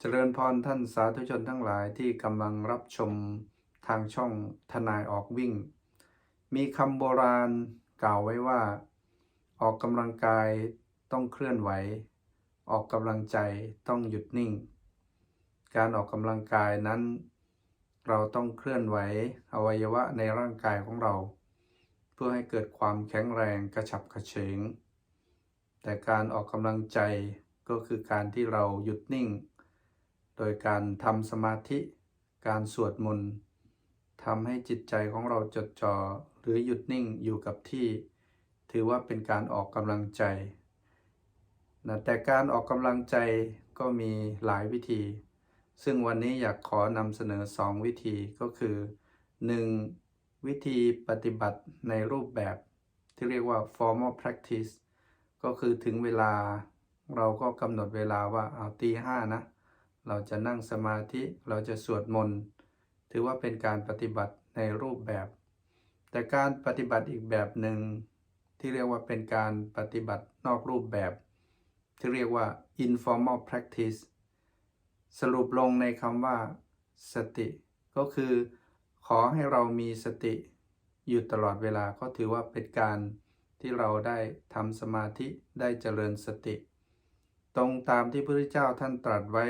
เจริญพรท่านสาธุชนทั้งหลายที่กำลังรับชมทางช่องทนายออกวิ่ง มีคำโบราณกล่าวไว้ว่า ออกกำลังกายต้องเคลื่อนไหว ออกกำลังใจต้องหยุดนิ่ง การออกกำลังกายนั้น เราต้องเคลื่อนไหวอวัยวะในร่างกายของเรา เพื่อให้เกิดความแข็งแรงกระฉับกระเฉง แต่การออกกำลังใจก็คือการที่เราหยุดนิ่ง โดยการทำสมาธิการสวดมนต์ทำให้จิตใจของเราจดจ่อหรือหยุดนิ่งอยู่กับที่ ถือว่าเป็นการออกกำลังใจนะแต่การออกกำลังใจก็มีหลายวิธี ซึ่งวันนี้อยากขอนำเสนอ 2 วิธีก็คือ 1. วิธีปฏิบัติในรูปแบบที่เรียกว่า formal practice ก็คือถึงเวลาเราก็กำหนดเวลาว่าเอาตีห้านะ เราจะนั่งสมาธิเราจะสวดมนต์ถือว่าเป็นการปฏิบัติในรูปแบบ แต่การปฏิบัติอีกแบบหนึ่งที่เรียกว่าเป็นการปฏิบัตินอกรูปแบบ ที่เรียกว่า informal practice สรุปลงในคำว่า สติ ก็คือขอให้เรามีสติอยู่ตลอดเวลาก็ถือว่าเป็นการที่เราได้ทำสมาธิได้เจริญสติ ตรงตามที่พระพุทธเจ้าท่านตรัสไว้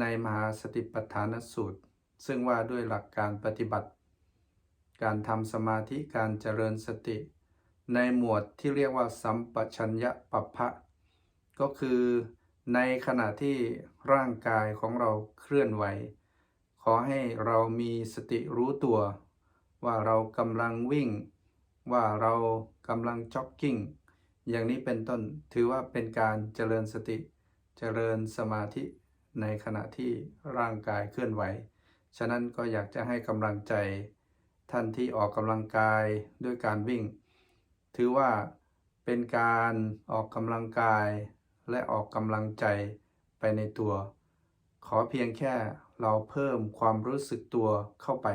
ในมหาสติปัฏฐานสูตร ซึ่งว่าด้วยหลักการปฏิบัติ การทำสมาธิการเจริญสติ ในหมวดที่เรียกว่าสัมปชัญญะปัปพะก็คือในขณะที่ร่างกายของเราเคลื่อนไหว ขอให้เรามีสติรู้ตัว ว่าเรากำลังวิ่ง ว่าเรากำลังจ็อกกิ้ง อย่างนี้เป็นต้นถือว่าเป็นการเจริญสติ เจริญสมาธิ ในขณะที่ร่างกายเคลื่อนไหว ฉะนั้นก็อยากจะให้กำลังใจท่านที่ออกกำลังกายด้วยการวิ่ง ถือว่าเป็นการออกกำลังกายและออกกำลังใจไปในตัว ขอเพียงแค่เราเพิ่มความรู้สึกตัวเข้าไป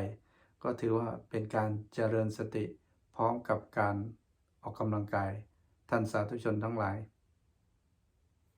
ก็ถือว่าเป็นการเจริญสติพร้อมกับการออกกำลังกาย ท่านสาธุชนทั้งหลาย